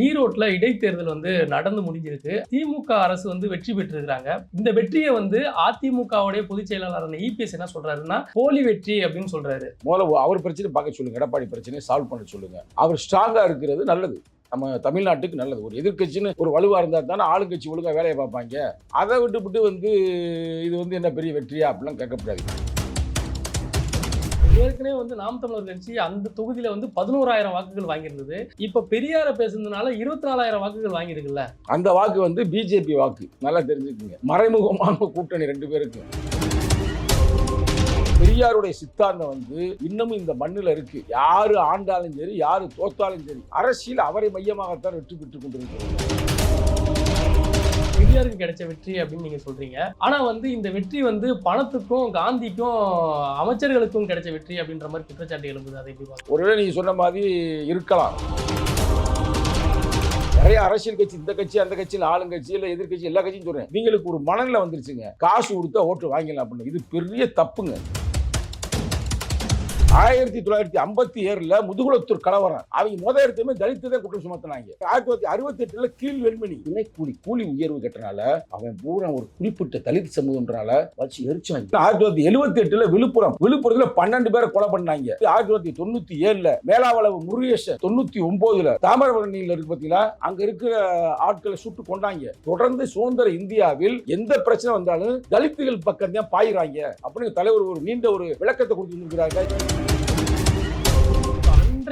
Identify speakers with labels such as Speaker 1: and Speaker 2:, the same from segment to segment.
Speaker 1: ஈரோட்டில் இடைத்தேர்தல் வந்து நடந்து முடிஞ்சிருக்கு. திமுக அரசு வந்து வெற்றி பெற்றிருக்கிறாங்க. இந்த வெற்றியை வந்து அதிமுகவுடைய பொதுச் செயலாளர் இபிஎஸ் என்ன சொல்றாருன்னா போலி வெற்றி அப்படின்னு சொல்றாரு.
Speaker 2: முதல்ல அவர் பிரச்சனை பார்க்க சொல்லுங்க. எடப்பாடி பிரச்சனையை சால்வ் பண்ண சொல்லுங்க. அவர் ஸ்ட்ராங்கா இருக்கிறது நல்லது. நம்ம தமிழ்நாட்டுக்கு நல்லது. ஒரு எதிர்க்கட்சின்னு ஒரு வலுவா இருந்தா தானே ஆளுங்கட்சி ஒழுங்கா வேலையை பார்ப்பாங்க. அதை விட்டுவிட்டு வந்து இது வந்து என்ன பெரிய வெற்றியா? அப்படிலாம் கேட்கக்கூடாது
Speaker 1: ஏற்கனவே வந்து நாம் தமிழர் கட்சி அந்த தொகுதியில வந்து பதினோராயிரம் வாக்குகள் வாங்கியிருந்தது. இப்ப பெரியார பேசுனதுனால இருபத்தி நாலாயிரம் வாக்குகள் வாங்கியிருக்குல்ல.
Speaker 2: அந்த வாக்கு வந்து பிஜேபி வாக்கு. நல்லா தெரிஞ்சுக்கோங்க. மறைமுகமான கூட்டணி ரெண்டு பேருக்கு. பெரியாருடைய சித்தாந்தம் வந்து இன்னமும் இந்த மண்ணில் இருக்கு. யாரு ஆண்டாலும் சரி யாரு தோத்தாலும் சரி அரசியல் அவரை மையமாகத்தான் வெற்றி பெற்றுக் கொண்டிருக்கிறது.
Speaker 1: பெரியாருக்கு கிடைச்ச வெற்றி அப்படின்னு நீங்க சொல்றீங்க. ஆனா வந்து இந்த வெற்றி வந்து பணத்துக்கும் காந்திக்கும் அமைச்சர்களுக்கும் கிடைச்ச வெற்றி அப்படின்ற மாதிரி குற்றச்சாட்டு எழுந்தது அதை எப்படி
Speaker 2: ஒருவேளை நீங்க சொன்ன மாதிரி இருக்கலாம். நிறைய அரசியல் கட்சி இந்த கட்சி அந்த கட்சியில் ஆளுங்கட்சி இல்ல எதிர்க்கட்சி எல்லா கட்சியும் சொல்றேன். நீங்களுக்கு ஒரு மனநிலை வந்துருச்சுங்க. காசு கொடுத்தா ஓட்டு வாங்கிடலாம் அப்படின்னு. இது பெரிய தப்புங்க. ஆயிரத்தி தொள்ளாயிரத்தி ஐம்பத்தி ஏழுல முதுகுலத்தூர் கலவரம். அவங்க முத எடுத்துமே தலித்து குற்றம் சுமத்தினாங்க. ஆயிரத்தி தொள்ளாயிரத்தி அறுபத்தி எட்டுல கீழ் வெண்மணி. இணை கூலி கூலி உயர்வு கட்டனால அவன் பூரா ஒரு குறிப்பிட்ட தலித் சமூகம்ன்றனால வச்சு எரிச்சாங்க. ஆயிரத்தி தொள்ளாயிரத்தி எழுபத்தி எட்டுல விழுப்புரம். விழுப்புரத்துல பன்னெண்டு பேரை கொலை பண்ணாங்க. ஆயிரத்தி தொள்ளாயிரத்தி தொண்ணூத்தி ஏழுல மேலாவளவு முருகேஷ தொண்ணூத்தி ஒன்பதுல தாமிரபரணியில் இருக்கு பாத்தீங்களா? அங்க இருக்கிற ஆட்களை சுட்டு கொண்டாங்க. தொடர்ந்து சுதந்திர இந்தியாவில் எந்த பிரச்சனை வந்தாலும் தலித்துகள் பக்கம் தான் பாயிறாங்க. அப்படின்னு தலைவர் ஒரு நீண்ட ஒரு விளக்கத்தை கொடுத்து கொடுத்துருக்கிறாங்க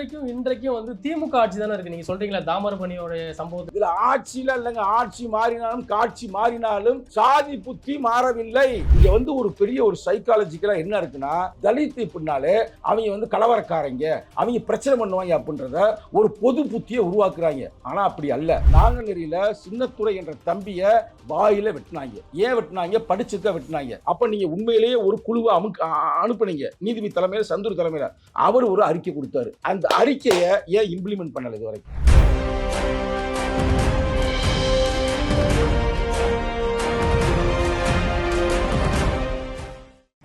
Speaker 1: அன்றைக்கும் இன்றைக்கும் வந்து திமுக ஆட்சி தானே இருக்கு. நீங்க சொல்றீங்களா? தாமரபணியோட சம்பவத்துக்கு
Speaker 2: இதுல ஆட்சியில இல்லைங்க. ஆட்சி மாறினாலும் காட்சி மாறினாலும் சாதி புத்தி மாறவில்லை. இங்க வந்து ஒரு பெரிய ஒரு சைக்காலஜிக்கலா என்ன இருக்குன்னா தலித் பின்னாலே அவங்க வந்து கலவரக்காரங்க. அவங்க பிரச்சனை பண்ணுவாங்க அப்படின்றத ஒரு பொது புத்தியை உருவாக்குறாங்க. ஆனா அப்படி அல்ல. நாங்கநேரியில சின்னத்துறை என்ற தம்பிய வாயில வெட்டினாங்க. ஏன் வெட்டினாங்க? படிச்சுக்க வெட்டினாங்க. அப்ப நீங்க உண்மையிலேயே ஒரு குழுவை அமுக்கு அனுப்புனீங்க. நீதிபதி தலைமையில சந்தூர் தலைமையில. அவர் ஒரு அறிக்கை கொடுத்தாரு. அந்த அறிக்கையை ஏன் இம்ப்ளிமெண்ட் பண்ணல இது வரைக்கும்?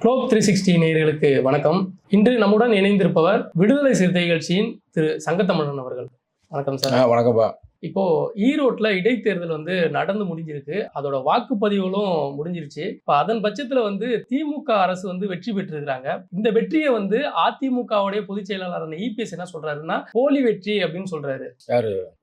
Speaker 1: குளோப் த்ரீ சிக்ஸ்டி நேயர்களுக்கு வணக்கம். இன்று நம்முடன் இணைந்திருப்பவர் விடுதலை சிறுத்தை கட்சியின் திரு சங்கத்தமிழன் அவர்கள். வணக்கம் சார்.
Speaker 2: வணக்கம்ப்பா.
Speaker 1: இப்போ ஈரோட்ல இடைத்தேர்தல் வந்து நடந்து முடிஞ்சிருக்கு. அதோட வாக்குப்பதிவுகளும் முடிஞ்சிருச்சு. இப்போ அதன் பட்சத்தில் வந்து திமுக அரசு வந்து வெற்றி பெற்றிருக்கிறாங்க. இந்த வெற்றியை வந்து அதிமுகவுடைய பொதுச் செயலாளரான இபிஎஸ் என்ன சொல்றாருன்னா போலி வெற்றி அப்படின்னு சொல்றாரு.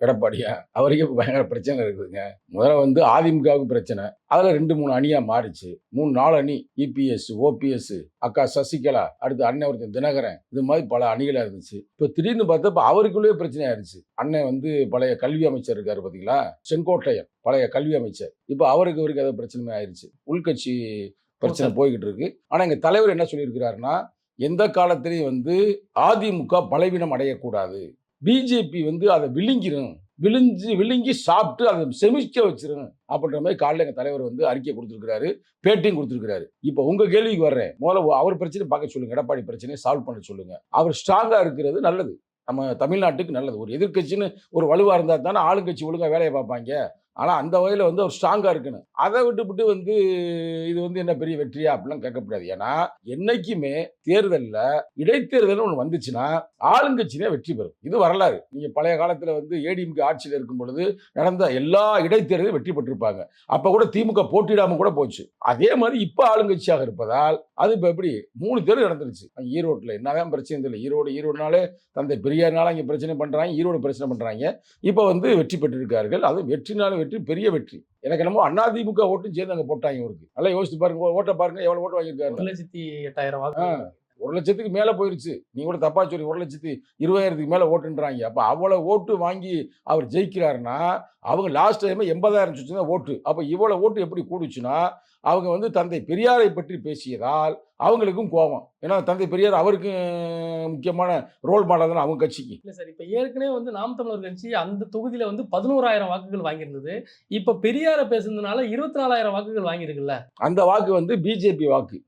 Speaker 2: எடப்பாடியா? அவருக்கே பயங்கர பிரச்சனை இருக்குதுங்க. முதல்ல வந்து அதிமுகவுக்கு பிரச்சனை. அதில் ரெண்டு மூணு அணியாக மாறிச்சு. மூணு நாலு அணி இபிஎஸ் ஓபிஎஸ் அக்கா சசிகலா அடுத்து அண்ணன் ஒருத்தன் தினகரன். இது மாதிரி பல அணிகளாக இருந்துச்சு. இப்போ திடீர்னு பார்த்தப்ப அவருக்குள்ளேயே பிரச்சனை ஆயிருச்சு. அண்ணன் வந்து பழைய கல்வி அமைச்சர் இருக்காரு பாத்தீங்களா? செங்கோட்டையன் பழைய கல்வி அமைச்சர் இப்போ அவருக்கு இவருக்கு ஏதோ பிரச்சனை ஆயிருச்சு. உள்கட்சி பிரச்சனை போய்கிட்டு இருக்கு. ஆனா எங்க தலைவர் என்ன சொல்லியிருக்கிறாருன்னா எந்த காலத்திலையும் வந்து அதிமுக பலவீனம் அடையக்கூடாது. பிஜேபி வந்து அதை விழுங்கிரும். விழுஞ்சு விழுங்கி சாப்பிட்டு அதை செமிக்க வச்சிரும். அப்படின்ற மாதிரி காலையில் எங்கள் தலைவர் வந்து அறிக்கை கொடுத்துருக்காரு பேட்டியும் கொடுத்துருக்காரு இப்போ உங்க கேள்விக்கு வர்றேன். முதல்ல அவர் பிரச்சனை பார்க்க சொல்லுங்க. எடப்பாடி பிரச்சனையை சால்வ் பண்ண சொல்லுங்க. அவர் ஸ்ட்ராங்கா இருக்கிறது நல்லது. நம்ம தமிழ்நாட்டுக்கு நல்லது. ஒரு எதிர்க்கட்சின்னு ஒரு வலுவாக இருந்தால் தானே ஆளுங்கட்சி ஒழுங்காக வேலையை பார்ப்பாங்க. ஆனால் அந்த வகையில் வந்து அவர் ஸ்ட்ராங்காக இருக்கணும். அதை விட்டுவிட்டு வந்து இது வந்து என்ன பெரிய வெற்றியா? அப்படிலாம் கேட்கக்கூடாது ஏன்னா என்னைக்குமே தேர்தலில் இடைத்தேர்தல் ஒன்று வந்துச்சுன்னா ஆளுங்கட்சினே வெற்றி பெறும். இது வரலாறு. நீங்கள் பழைய காலத்தில் வந்து ஏடிஎம்கே ஆட்சியில் இருக்கும் பொழுது நடந்த எல்லா இடைத்தேர்தலும் வெற்றி பெற்றிருப்பாங்க. அப்போ கூட திமுக போட்டியிடாமல் கூட போச்சு. அதே மாதிரி இப்போ ஆளுங்கட்சியாக இருப்பதால் அது இப்போ எப்படி? மூணு தேர்தல் நடந்துருச்சு. ஈரோட்டில் என்னதான் பிரச்சனை இல்லை ஈரோடு ஈரோடுனாலே தந்தை பெரியார்னால இங்கே பிரச்சனை பண்ணுறாங்க ஈரோடு பிரச்சனை பண்ணுறாங்க இப்போ வந்து வெற்றி பெற்றிருக்கார்கள். அது வெற்றினாலும் வெற்றி பெரிய வெற்றி. எனக்கு என்னமோ அதிமுக ஓட்டும் சேர்ந்து அங்க போட்டாங்க இவருக்கு. நல்லா யோசிச்சு பாருங்க ஓட்டை பாருங்க எவ்வளவு ஓட்டு வாங்கியிருக்காரு
Speaker 1: ஒரு லட்சத்தி எட்டாயிரம்
Speaker 2: ஒரு லட்சத்துக்கு மேல போயிருச்சு. நீ கூட தப்பா சொல்லி ஒரு லட்சத்தி இருபதாயிரத்துக்கு மேல ஓட்டுன்றாங்க. அப்ப அவ்வளவு ஓட்டு வாங்கி அவர் ஜெயிக்கிறாருன்னா அவங்க லாஸ்ட் டைம் எண்பதாயிரம் தான் ஓட்டு. அப்ப இவ்வளவு ஓட்டு எப்படி கூடுச்சுன்னா அவங்க வந்து தந்தை பெரியாரை பற்றி பேசியதால் அவங்களுக்கும் கோபம். ஏன்னா தந்தை பெரியார் அவருக்கு முக்கியமான ரோல் மாடல் தானே அவங்க கட்சிக்கு.
Speaker 1: இல்ல சார் இப்ப ஏற்கனவே வந்து நாம் தமிழர் கட்சி அந்த தொகுதியில வந்து பதினோராயிரம் வாக்குகள் வாங்கியிருந்தது. இப்ப பெரியார பேசுனதுனால இருபத்தி நாலாயிரம் வாக்குகள் வாங்கியிருக்குல்ல.
Speaker 2: அந்த வாக்கு வந்து பிஜேபி வாக்கு.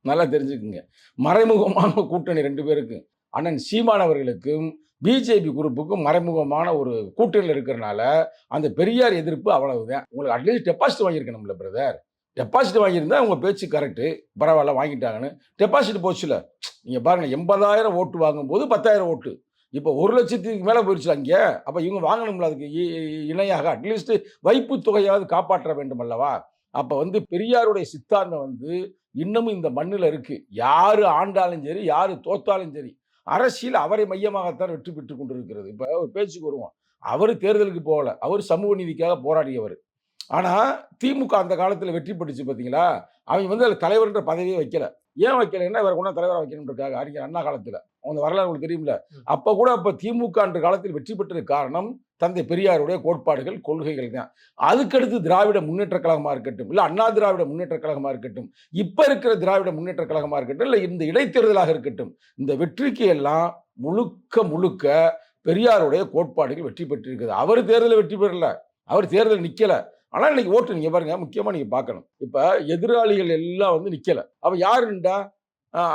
Speaker 2: நல்லா தெரிஞ்சுக்குங்க. மறைமுகமான கூட்டணி ரெண்டு பேருக்கும் அண்ணன் சீமான் அவர்களுக்கும் பிஜேபி குரூப்புக்கும் மறைமுகமான ஒரு கூட்டணியில் இருக்கிறனால அந்த பெரியார் எதிர்ப்பு அவ்வளவுதான். உங்களுக்கு அட்லீஸ்ட் டெபாசிட் வாங்கியிருக்கணும்ல பிரதர் டெபாசிட் வாங்கியிருந்தா உங்கள் பேச்சு கரெக்டு பரவாயில்ல வாங்கிட்டாங்கன்னு. டெபாசிட் போச்சுல. நீங்கள் பாருங்க எண்பதாயிரம் ஓட்டு வாங்கும்போது பத்தாயிரம் ஓட்டு. இப்போ ஒரு லட்சத்துக்கு மேலே போயிடுச்சு அங்கே. அப்போ இவங்க வாங்கணும்ல அதுக்கு இ- இணையாக. அட்லீஸ்ட் வைப்பு தொகையாவது காப்பாற்ற வேண்டும் அல்லவா? அப்போ வந்து பெரியாருடைய சித்தாந்தம் வந்து இன்னமும் இந்த மண்ணில் இருக்குது யார் ஆண்டாலும் சரி யார் தோத்தாலும் சரி அரசியல் அவரை மையமாகத்தான் வெற்றி பெற்று கொண்டிருக்கிறது. இப்போ ஒரு பேச்சுக்கு வருவோம். அவர் தேர்தலுக்கு போகல. அவர் சமூக நீதிக்காக போராடியவர். ஆனால் திமுக அந்த காலத்தில் வெற்றி பெற்றுச்சு பார்த்தீங்களா அவங்க வந்து அதில் தலைவர்ன்ற பதவியே வைக்கல. ஏன் வைக்கலைன்னா இவரை கொண்டா தலைவராக வைக்கணுன்றக்காக அறிஞர் அண்ணா காலத்தில். அவங்க வரலாறு உங்களுக்கு தெரியுமில்ல
Speaker 1: ம்.
Speaker 2: அப்போ கூட இப்போ திமுக என்ற காலத்தில் வெற்றி பெற்றதுக்கு காரணம் தந்தை பெரியாருடைய கோட்பாடுகள் கொள்கைகள் தான். அதுக்கடுத்து திராவிட முன்னேற்ற கழகமாக இருக்கட்டும் இல்லை அண்ணா திராவிட முன்னேற்ற கழகமாக இருக்கட்டும் இப்போ இருக்கிற திராவிட முன்னேற்ற கழகமாக இருக்கட்டும் இல்லை இந்த இடைத்தேர்தலாக இருக்கட்டும் இந்த வெற்றிக்கு எல்லாம் முழுக்க முழுக்க பெரியாருடைய கோட்பாடுகள் வெற்றி பெற்றிருக்குது. அவர் தேர்தலில் வெற்றி பெறல. அவர் தேர்தல் நிக்கல. ஆனால் இன்னைக்கு ஓட்டு நீங்கள் பாருங்க முக்கியமாக நீங்கள் பார்க்கணும். இப்போ எதிராளிகள் எல்லாம் வந்து நிற்கலை அப்போ யாருண்டா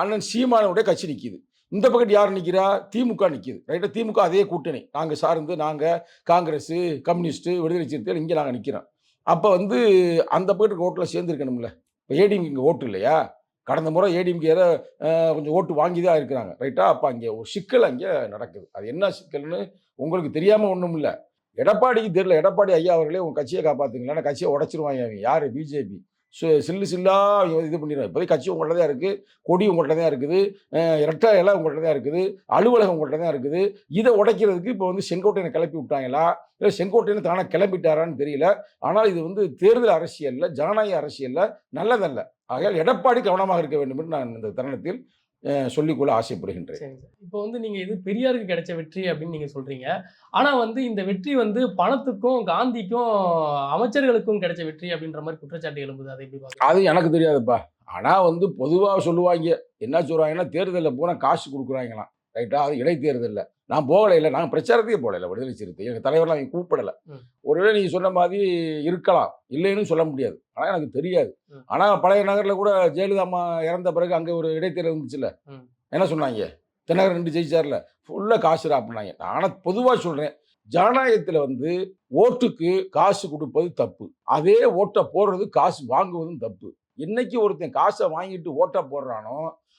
Speaker 2: அண்ணன் சீமானுடைய கட்சி நிற்கிது இந்த பக்கம் யார் நிற்கிறா திமுக நிற்கிது ரைட்டா திமுக அதே கூட்டணி. நாங்கள் சார்ந்து நாங்கள் காங்கிரஸ் கம்யூனிஸ்ட்டு விடுதலை சிறுத்தைகள் இங்கே நாங்கள் நிற்கிறோம் அப்போ வந்து அந்த பக்கத்துக்கு ஓட்டில் சேர்ந்துருக்கணும்ல. இப்போ ஏடிஎம்கே ஓட்டு இல்லையா? கடந்த முறை ஏடிஎம்கே கொஞ்சம் ஓட்டு வாங்கி தான் இருக்கிறாங்க. ரைட்டா அப்போ அங்கே ஒரு சிக்கல் அங்கே நடக்குது. அது என்ன சிக்கல்னு உங்களுக்கு தெரியாமல் ஒன்றும் இல்லை எடப்பாடிக்கு தெரியல. எடப்பாடி ஐயா அவர்களே உங்கள் கட்சியை காப்பாற்றுங்களா கட்சியை உடச்சிருவாங்க. அவங்க யார்? பிஜேபி. சில்லு சில்லா அவங்க இது பண்ணிடுவாங்க. இப்போதைக்கு கட்சி உங்கள்கிட்ட தான் இருக்குது கொடி உங்கள்கிட்ட தான் இருக்குது. இரட்டை இலை உங்கள்கிட்ட தான் இருக்குது. அலுவலகம் உங்கள்கிட்ட தான் இருக்குது. இதை உடைக்கிறதுக்கு இப்போ வந்து செங்கோட்டையனை கிளப்பி விட்டாங்களா? இல்லை செங்கோட்டையை தானே கிளம்பிட்டாரான்னு தெரியல. ஆனால் இது வந்து தேர்தல் அரசியலில் ஜனநாயக அரசியலில் நல்லதல்ல. ஆகையால் எடப்பாடி கவனமாக இருக்க வேண்டும் என்று நான் இந்த தருணத்தில் சொல்லிக்கொள்ள ஆசைப்படுகின்றேன்.
Speaker 1: இப்போ வந்து நீங்க இது பெரியாருக்கு கிடைச்ச வெற்றி அப்படின்னு நீங்க சொல்றீங்க. ஆனா வந்து இந்த வெற்றி வந்து பணத்துக்கும் காந்திக்கும் அமைச்சர்களுக்கும் கிடைச்ச வெற்றி அப்படின்ற மாதிரி குற்றச்சாட்டு எழும்புது. அதை எப்படி
Speaker 2: அது எனக்கு தெரியாதுப்பா. ஆனால் வந்து பொதுவாக சொல்லுவாங்க என்ன சொல்கிறாங்கன்னா தேர்தலில் போனால் காசு கொடுக்குறாங்களாம். ரைட்டா அது இடைத்தேர்தலில். நான் போகலை இல்லை. நான் பிரச்சாரத்தையே போகல விடுதலை சிறுத்தை. எங்கள் தலைவர்லாம் அவங்க கூப்பிடலை. ஒருவேளை நீங்கள் சொன்ன மாதிரி இருக்கலாம். இல்லைன்னு சொல்ல முடியாது. ஆனால் எனக்கு தெரியாது. ஆனால் பழைய நகரில் கூட ஜெயலலிதா அம்மா இறந்த பிறகு அங்கே ஒரு இடைத்தேர்தல் இருந்துச்சுல்ல. என்ன சொன்னாங்க? தென்னகர் ரெண்டு ஜெயிச்சார்ல. ஃபுல்லாக காசு அப்படின்னாங்க. ஆனால் பொதுவாக சொல்கிறேன் ஜனநாயகத்தில் வந்து ஓட்டுக்கு காசு கொடுப்பது தப்பு. அதே ஓட்டை போடுறது காசு வாங்குவதும் தப்பு. இன்னைக்கு ஒருத்தன் காசை வாங்கிட்டு ஓட்டை போடுறானோ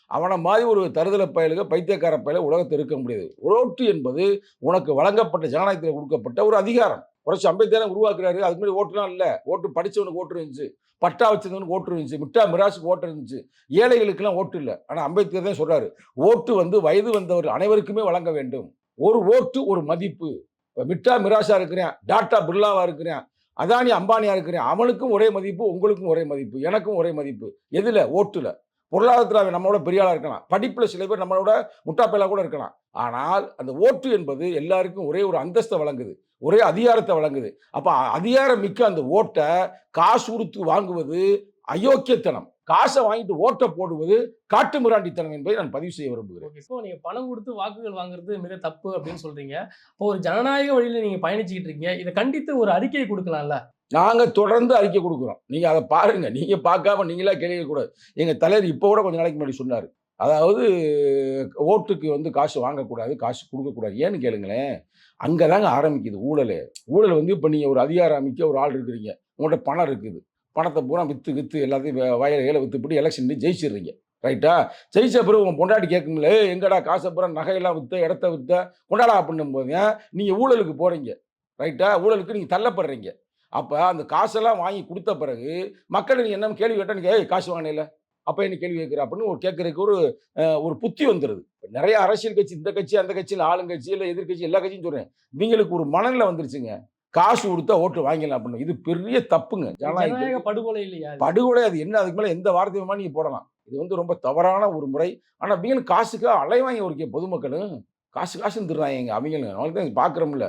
Speaker 2: அவனை மாதிரி ஒரு தருதலை பயலுக பைத்தியக்கார பயல உலகத்தில் இருக்க முடியாது. ஓட்டு என்பது உனக்கு வழங்கப்பட்ட ஜனநாயகத்தில் கொடுக்கப்பட்ட ஒரு அதிகாரம். புரட்சி அம்பேத்கரை உருவாக்குறாரு. அதுக்கு முன்னாடி ஓட்டுலாம் இல்லை. ஓட்டு படிச்சவனுக்கு ஓட்டு இருந்துச்சு. பட்டா வச்சிருந்தவனுக்கு ஓட்டு இருந்துச்சு. மிட்டா மிராசுக்கு ஓட்டு இருந்துச்சு. ஏழைகளுக்கெல்லாம் ஓட்டு இல்லை. ஆனால் அம்பேத்கர் தான் சொல்கிறாரு ஓட்டு வந்து வயது வந்தவர் அனைவருக்குமே வழங்க வேண்டும். ஒரு ஓட்டு ஒரு மதிப்பு. இப்போ மிட்டா மிராஷாக இருக்கிறேன். டாட்டா பிர்லாவாக இருக்கிறேன். அதானி அம்பானியாக இருக்கிறேன். அவனுக்கும் ஒரே மதிப்பு உங்களுக்கும் ஒரே மதிப்பு எனக்கும் ஒரே மதிப்பு. எதில்? ஓட்டுல. பொருளாதாரத்தில் அவன் நம்மளோட பெரிய ஆளாக இருக்கலாம். படிப்பில் சில பேர் நம்மளோட முட்டாப்பையிலாக கூட இருக்கலாம். ஆனால் அந்த ஓட்டு என்பது எல்லாருக்கும் ஒரே ஒரு அந்தஸ்தை வழங்குது. ஒரே அதிகாரத்தை வழங்குது. அப்போ அதிகாரம் மிக்க அந்த ஓட்டை காசு கொடுத்து வாங்குவது அயோக்கியத்தனம். காசை வாங்கிட்டு ஓட்டை போடுவது காட்டு மிராண்டித்தனம் என்பதை நான் பதிவு செய்ய விரும்புகிறேன்.
Speaker 1: ஸோ நீங்க பணம் கொடுத்து வாக்குகள் வாங்குறது மிக தப்பு அப்படின்னு சொல்றீங்க. இப்போ ஒரு ஜனநாயக வழியில நீங்க பயணிச்சுக்கிட்டு இருக்கீங்க. இதை கண்டித்து ஒரு அறிக்கையை கொடுக்கலாம்ல?
Speaker 2: நாங்கள் தொடர்ந்து அறிக்கை கொடுக்குறோம். நீங்கள் அதை பாருங்கள் நீங்கள் பார்க்காம நீங்களா கேட்கக்கூடாது எங்கள் தலைவர் இப்போ கூட கொஞ்ச நாளைக்கு முன்னாடி சொன்னார். அதாவது ஓட்டுக்கு வந்து காசு வாங்கக்கூடாது காசு கொடுக்கக்கூடாது. ஏன்னு கேளுங்களேன். அங்கே தாங்க ஆரம்பிக்குது ஊழல். ஊழல் வந்து இப்போ நீங்கள் ஒரு அதிகாரம் அமைக்க ஒரு ஆள் இருக்கிறீங்க. உங்கள்கிட்ட பணம் இருக்குது. பணத்தை பூரா விற்று விற்று எல்லாத்தையும் வயலை கையில் ஏல விற்றுப்படி எலெக்ஷன் ஜெயிச்சிடுறீங்க. ரைட்டா ஜெயிச்ச பிறகு உங்கள் பொண்டாட்டி கேட்குங்களே எங்கடா காசை பூரா நகையெல்லாம் விற்ற இடத்த விற்ற கொண்டாடா அப்படின்னும் போது நீங்கள் ஊழலுக்கு போகிறீங்க ரைட்டா ஊழலுக்கு நீங்கள் தள்ளப்படுறீங்க. அப்போ அந்த காசெல்லாம் வாங்கி கொடுத்த பிறகு மக்கள் நீங்கள் என்ன கேள்வி கேட்டால் நீங்கள் ஏய் காசு வாங்கினல அப்போ என்ன கேள்வி கேட்குற? அப்படின்னு ஒரு கேட்குறதுக்கு ஒரு ஒரு புத்தி வந்துடுது இப்போ நிறைய அரசியல் கட்சி இந்த கட்சி அந்த கட்சியில் ஆளுங்கட்சி இல்லை எதிர்கட்சி எல்லா கட்சியும் சொல்கிறேன் இவங்களுக்கு ஒரு மனநிலை வந்துருச்சுங்க. காசு கொடுத்தா ஓட்டு வாங்கிடலாம் அப்படின்னு. இது பெரிய தப்புங்க.
Speaker 1: ஜனநாயக படுகொலை இல்லையா?
Speaker 2: படுகொலை அது என்ன? அதுக்கு மேலே எந்த வார்த்தையுமா நீங்கள் போடலாம். இது வந்து ரொம்ப தவறான ஒரு முறை. ஆனால் அவங்களும் காசுக்கு அலைவாங்க ஒரு பொதுமக்களும் காசு காசுன்னு திருறாங்க அவங்களும். அவங்களுக்கு தான் பார்க்குறோம்ல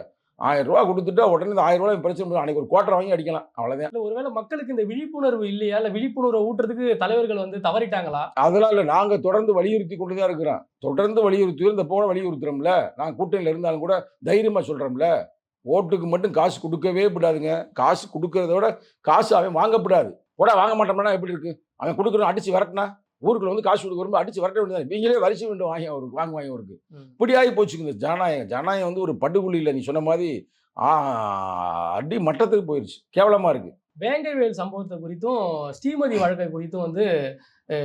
Speaker 2: ஆயிரம் ரூபா கொடுத்துட்டா உடனே இந்த ஆயிரம் ரூபாய் பிரச்சனை. அன்னைக்கு ஒரு குவார்டர் வாங்கி அடிக்கலாம். அவ்வளோதான்
Speaker 1: இல்ல ஒருவேளை மக்களுக்கு இந்த விழிப்புணர்வு இல்லையா? இல்ல விழிப்புணர்வை ஊட்டுறதுக்கு தலைவர்கள் வந்து தவறிட்டாங்களா?
Speaker 2: அதெல்லாம் இல்லை. நாங்கள் தொடர்ந்து வலியுறுத்தி கொண்டு தான் இருக்கிறோம். தொடர்ந்து வலியுறுத்தி இந்த போல வலியுறுத்துறோம்ல. நான் கூட்டணியில் இருந்தாலும் கூட தைரியமாக சொல்கிறோம்ல ஓட்டுக்கு மட்டும் காசு கொடுக்கவே விடாதுங்க காசு கொடுக்கறத விட காசு அவன் வாங்கப்படாது. போடா வாங்க மாட்டோம்னா எப்படி இருக்கு? அவன் கொடுக்குறோம் அடிச்சு விரட்டினா ஊருக்குள்ள வந்து காசு கொடுக்க வரும்போது அடிச்சு விரட்ட வேண்டியது நீங்களே வரிசை வேண்டும் வாங்கி அவருக்கு வாங்க வாங்கி அவருக்கு.
Speaker 1: ம்.
Speaker 2: இப்படி ஆகி போச்சுங்க இந்த ஜனநாயகம். ஜனநாயகம் வந்து ஒரு படுகொலியில் நீ சொன்ன மாதிரி அடி மட்டத்துக்கு போயிடுச்சு கேவலமாக இருக்கு.
Speaker 1: வேங்கைவேல் சம்பவத்தை குறித்தும் ஸ்ரீமதி வழக்கை குறித்தும் வந்து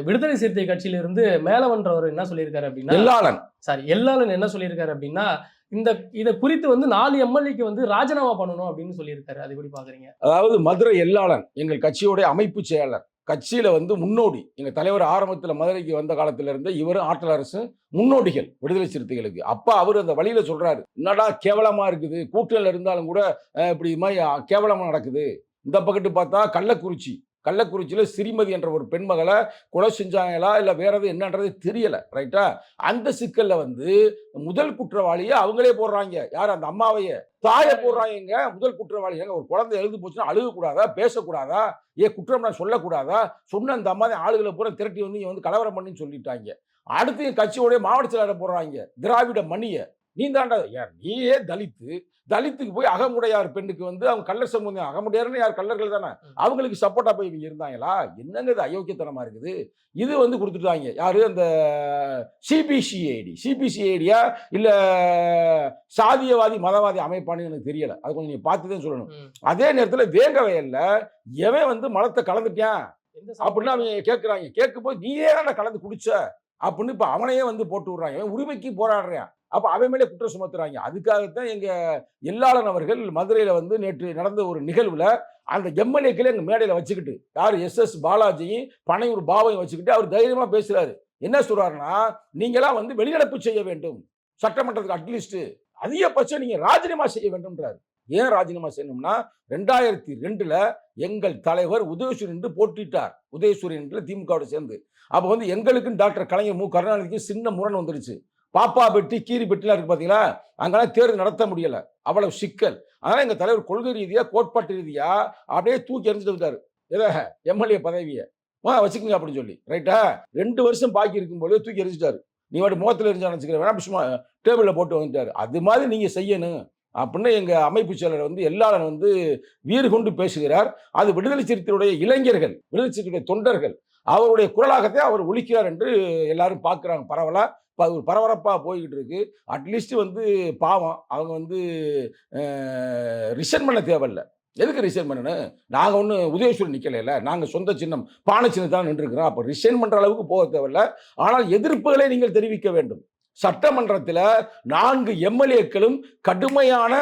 Speaker 1: விடுதலை சிறுத்தை கட்சியிலிருந்து மேலவன்றவர் என்ன சொல்லியிருக்காரு அப்படின்னா
Speaker 2: எல்லாளன்
Speaker 1: சாரி எல்லாளன் என்ன சொல்லியிருக்காரு அப்படின்னா இந்த இதை குறித்து வந்து நாலு எம்எல்ஏக்கு வந்து ராஜினாமா பண்ணணும் அப்படின்னு சொல்லியிருக்காரு. அது எப்படி பாக்குறீங்க?
Speaker 2: அதாவது மதுரை எல்லாளன் எங்கள் கட்சியோடைய அமைப்பு செயலர். கட்சியில வந்து முன்னோடி எங்க தலைவர் ஆரம்பத்துல மதுரைக்கு வந்த காலத்துல இருந்த இவரும் ஆற்றல் அரசு முன்னோடிகள் விடுதலை சிறுத்தைகளுக்கு. அப்ப அவர் அந்த வழியில சொல்றாரு என்னடா கேவலமா இருக்குது? கூட்டணியில் இருந்தாலும் கூட இப்படி மாதிரி கேவலமா நடக்குது. இந்த பக்கத்து பார்த்தா கள்ளக்குறிச்சி. கள்ளக்குறிச்சியில் சிறிமதி என்ற ஒரு பெண்மகளை கொலை செஞ்சாங்களா? இல்லை வேற எது என்னன்றது தெரியலை ரைட்டா அந்த சிக்கலில் வந்து முதல் குற்றவாளியை அவங்களே போடுறாங்க. யார்? அந்த அம்மாவையே. தாயை போடுறாங்க முதல் குற்றவாளி. ஏங்க ஒரு குழந்தை எழுந்து போச்சுன்னா அழுகக்கூடாதா? பேசக்கூடாதா? ஏ குற்றம் நான் சொல்லக்கூடாதா? சொன்ன அந்த அம்மா ஆளுகளை பூரா திரட்டி வந்து இங்கே வந்து கலவரம் பண்ணின்னு சொல்லிட்டாங்க. அடுத்து என் கட்சியோடைய மாவட்ட செயலாளர் போடுறாங்க. திராவிட மணிய நீ தாண்டா யார்? நீயே தலித்து. தலித்துக்கு போய் அகமுடையார் பெண்ணுக்கு வந்து அவங்க கள்ளர் சமூகம் அகமுடையார்னு யார்? கள்ளர்கள் தானே. அவங்களுக்கு சப்போர்ட்டா போய் இவங்க இருந்தாங்களா? என்னங்க இது அயோக்கியத்தனமா இருக்குது? இது வந்து கொடுத்துட்டாங்க. யாரு? அந்த சிபிசிஐடி சிபிசிஐடியா இல்ல சாதியவாதி மதவாதி அமைப்பானு எனக்கு தெரியல. அது கொஞ்சம் நீங்க பார்த்து தான் சொல்லணும். அதே நேரத்துல வேங்க வயல்ல எவன் வந்து மலத்தை கலந்துட்டான்? அப்படின்னு அவங்க கேட்குறாங்க கேட்கும்போது நீயே தான் கலந்து குடிச்ச? அப்படின்னு இப்போ அவனையே வந்து போட்டு விடுறாங்க. உரிமைக்கு போராடுறான். அப்போ அவன் மேலே குற்றம் சுமத்துறாங்க. அதுக்காகத்தான் எங்கள் எல்லாளன் அவர்கள் மதுரையில் வந்து நேற்று நடந்த ஒரு நிகழ்வில் அந்த எம்எல்ஏக்களை எங்கள் மேடையில் வச்சுக்கிட்டு யார் எஸ் எஸ் பாலாஜியும் பனையூர் பாவையும் வச்சுக்கிட்டு அவர் தைரியமாக பேசுகிறாரு என்ன சொல்கிறாருன்னா நீங்களாம் வந்து வெளிநடப்பு செய்ய வேண்டும். சட்டமன்றத்துக்கு அட்லீஸ்ட்டு அதிகபட்சம் நீங்கள் ராஜினாமா செய்ய வேண்டும்ன்றாரு. ஏன் ராஜினாமா செய்யணும்னா ரெண்டாயிரத்தி ரெண்டில் எங்கள் தலைவர் உதயசூரியன் என்று போட்டிட்டார். உதயசூரியன் என்று திமுகவோட சேர்ந்து. அப்போ வந்து எங்களுக்கும் டாக்டர் கலைஞர் மு. கருணாநிதிக்கு சின்ன முரண் வந்துடுச்சு பாப்பா பெட்டி கீரி பெட்டிலாம் இருக்கு பார்த்தீங்களா அங்கெல்லாம் தேர்தல் நடத்த முடியலை. அவ்வளவு சிக்கல். அதனால் எங்கள் தலைவர் கொள்கை ரீதியாக கோட்பாட்டு ரீதியாக அப்படியே தூக்கி எறிஞ்சிட்டு வந்தார் எதை எம்எல்ஏ பதவியை. வா வச்சுக்கோங்க அப்படின்னு சொல்லி. ரைட்டா ரெண்டு வருஷம் பாக்கி இருக்கும்போது தூக்கி எரிஞ்சிட்டாரு நீ வாட்டி முகத்தில் எரிஞ்சான்னு வச்சுக்கிறேன் வேணா சும்மா டேபிளில் போட்டு வந்துட்டார். அது மாதிரி நீங்கள் செய்யணும் அப்படின்னு எங்கள் அமைப்பு செயலர் வந்து எல்லாரும் வந்து வீறு கொண்டு பேசுகிறார். அது விடுதலை சிறுத்தையுடைய இளைஞர்கள் விடுதலை சிறுத்தையுடைய தொண்டர்கள் அவருடைய குரலாகத்தை அவர் ஒழிக்கிறார் என்று எல்லாரும் பார்க்குறாங்க. பரவலாக இப்போ அது ஒரு பரபரப்பாக போய்கிட்டு இருக்கு. அட்லீஸ்ட் வந்து பாவம். அவங்க வந்து ரிசன் பண்ண தேவையில்ல. எதுக்கு ரிசைன் பண்ணணும் நாங்கள் ஒன்றும் உதயேஸ்வரன் நிற்கலையில நாங்கள் சொந்த சின்னம் பானை சின்னம் தான் நின்றுருக்கிறோம். அப்போ ரிசைன் பண்ணுற அளவுக்கு போக தேவையில்ல. ஆனால் எதிர்ப்புகளை நீங்கள் தெரிவிக்க வேண்டும். சட்டமன்றத்தில் நான்கு எம்எல்ஏக்களும் கடுமையான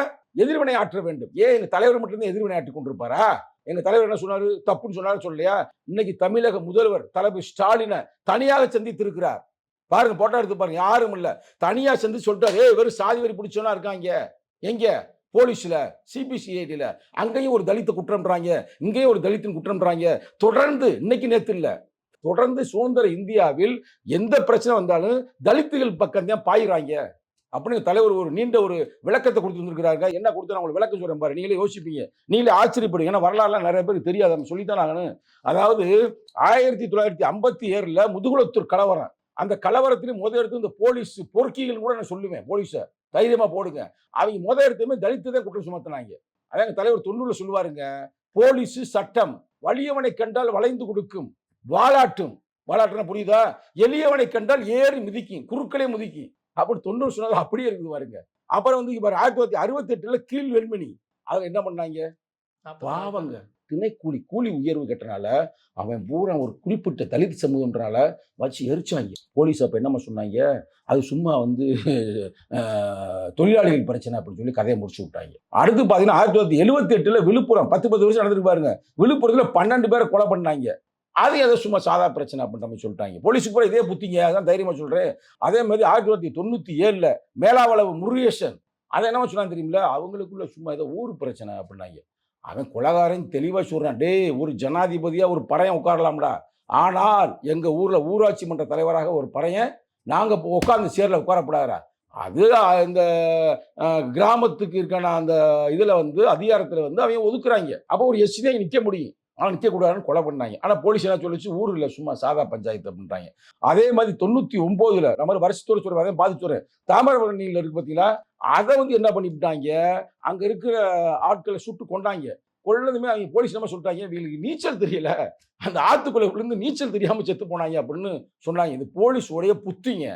Speaker 2: எதிர்வினை ஆற்ற வேண்டும். ஏன் எங்கள் தலைவர் மட்டும்தான் எதிர்வினை ஆற்றி கொண்டிருப்பாரா? எங்க தலைவர் என்ன சொன்னாரு? தப்புன்னு சொன்னாரு சொல்லலையா? இன்னைக்கு தமிழக முதல்வர் தலைவர் ஸ்டாலினை தனியாக சந்தித்திருக்கிறார். பாருங்க போட்டா எடுத்து பாருங்க யாரும் இல்ல. தனியா சந்தி சொல்லிட்டாரு. ஏ வெறும் சாதி வரி பிடிச்சோன்னா இருக்காங்க. எங்க? போலீஸ்ல சிபிசிஐடியில் அங்கேயும் ஒரு தலித்த குற்றம்ன்றாங்க இங்கேயும் ஒரு தலித்தின் குற்றம்ன்றாங்க தொடர்ந்து இன்னைக்கு நேத்து இல்ல. தொடர்ந்து சுதந்திர இந்தியாவில் எந்த பிரச்சனை வந்தாலும் தலித்துகள் பக்கம் தான் பாயிறாங்க. அப்படின்னு தலைவர் ஒரு நீண்ட ஒரு விளக்கத்தை கொடுத்து வந்திருக்கிறாங்க என்ன கொடுத்து நான் உங்களுக்கு விளக்கம் சொல்றேன் பாரு. நீங்களே யோசிப்பீங்க. நீங்களே ஆச்சரியப்படுங்க ஏன்னா வரலாறுலாம் நிறைய பேருக்கு தெரியாது. நம்ம சொல்லித்தான் ஆகணும் அதாவது ஆயிரத்தி தொள்ளாயிரத்தி ஐம்பத்தி ஏழில் முதுகுளத்தூர் கலவரம். அந்த கலவரத்திலும் முத எடுத்து இந்த போலீஸ் பொறுக்கிகள் கூட நான் சொல்லுவேன். போலீஸை தைரியமாக போடுங்க. அவங்க முத எடுத்துமே தலித்து தான் குற்றம் சுமத்தினாங்க. அதே தலைவர் தொண்ணூறுல சொல்லுவாருங்க. போலீஸ் சட்டம் வலியவனை கண்டால் வளைந்து கொடுக்கும். வாலாட்டும். வாலாட்டுனா புரியுதா? எளியவனை கண்டால் ஏறி மிதிக்கும். குறுக்களே மிதிக்கும். அப்படி தொண்ணூறு சொன்னது அப்படியே இருக்குது பாருங்க. அப்புறம் வந்து இவர் ஆயிரத்தி தொள்ளாயிரத்தி அறுபத்தி எட்டுல கீழ் வெண்மணி அவங்க என்ன பண்ணாங்க? பாவங்க திணைக்கூலி கூலி உயர்வு கட்டுறனால அவன் பூரா ஒரு குறிப்பிட்ட தலித் சமூகம்ன்றனால வச்சு எரிச்சாங்க. போலீஸ் அப்போ என்னம்மா சொன்னாங்க? அது சும்மா வந்து தொழிலாளிகள் பிரச்சனை அப்படின்னு சொல்லி கதையை முடிச்சு விட்டாங்க. அடுத்து பார்த்தீங்கன்னா ஆயிரத்தி தொள்ளாயிரத்தி எழுபத்தி எட்டுல விழுப்புரம் பத்து பத்து வருஷம் நடந்துட்டு பாருங்க. விழுப்புரத்தில் பன்னெண்டு பேரை கொலை பண்ணாங்க. அது ஏதோ சும்மா சாதா பிரச்சனை அப்படின்ற மாதிரி சொல்லிட்டாங்க. போலீஸுக்கு கூட இதே புத்திங்க அதான் தைரியமாக சொல்கிறேன் அதே மாதிரி ஆயிரத்தி தொள்ளாயிரத்தி தொண்ணூற்றி ஏழில் மேலாவளவு முருகேசன் அதை என்ன சொன்னாங்க தெரியுமில அவங்களுக்குள்ள சும்மா ஏதோ ஊர் பிரச்சனை அப்படின்னாங்க. அவன் குலகாரன் தெளிவாக சொல்கிறான் டேய் ஒரு ஜனாதிபதியாக ஒரு பறையன் உட்காரலாம்டா. ஆனால் எங்கள் ஊரில் ஊராட்சி மன்ற தலைவராக ஒரு பறையன் நாங்கள் இப்போ சேரில் உட்காரப்படாதா அது இந்த கிராமத்துக்கு இருக்கான அந்த இதில் வந்து அதிகாரத்தில் வந்து அவங்க ஒதுக்குறாங்க. அப்போ ஒரு எஸ்சி தான் நிற்க முடியும். ஆனால் நிற்கக்கூடாதுன்னு கொலை பண்ணாங்க. ஆனால் போலீஸ் என்ன சொல்லிச்சு? ஊர் இல்லை சும்மா சாதா பஞ்சாயத்து அப்படின்றாங்க. அதே மாதிரி தொண்ணூற்றி ஒம்போதில் நம்ம வருஷத்தோடு சொல்கிறேன் அதையும் பாதி சொல்கிறேன் தாமிரபரணியில் இருக்கு பார்த்தீங்களா அதை வந்து என்ன பண்ணிவிட்டாங்க? அங்கே இருக்கிற ஆட்களை சுட்டு கொண்டாங்க கொள்ளதுமே அவங்க போலீஸ் நம்ம சொல்லிட்டாங்க? இவங்களுக்கு நீச்சல் தெரியல. அந்த ஆற்றுக்குள்ளே விழுந்து நீச்சல் தெரியாமல் செத்து போனாங்க அப்படின்னு சொன்னாங்க. இது போலீஸ் உடைய புத்திங்க.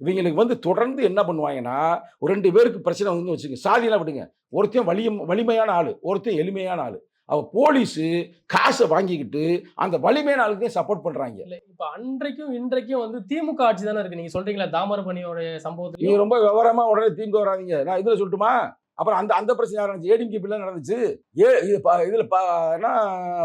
Speaker 2: இவங்களுக்கு வந்து தொடர்ந்து என்ன பண்ணுவாங்கன்னா ஒரு ரெண்டு பேருக்கு பிரச்சனை வந்து வச்சுங்க சாதியெல்லாம் விடுங்க. ஒருத்தன் வலிய வலிமையான ஆள் ஒருத்தன் எளிமையான ஆள். அவ போலீஸு காசை வாங்கிக்கிட்டு அந்த வலிமையான ஆளுக்கே சப்போர்ட் பண்றாங்க.
Speaker 1: இல்ல இப்ப அன்றைக்கும் இன்றைக்கும் வந்து திமுக ஆட்சி தானே இருக்கு. நீங்க சொல்றீங்களா தாமரபணியோட சம்பவத்துல?
Speaker 2: ரொம்ப விவரமா உடனே திமுக வராதீங்க. நான் இதுல சொல்லட்டுமா? அப்புறம் அந்த அந்த பிரச்சனை நடந்துச்சு? ஏடிஎம்கே பிள்ளை நடந்துச்சு. ஏ இது ப- இதுல ப- என்ன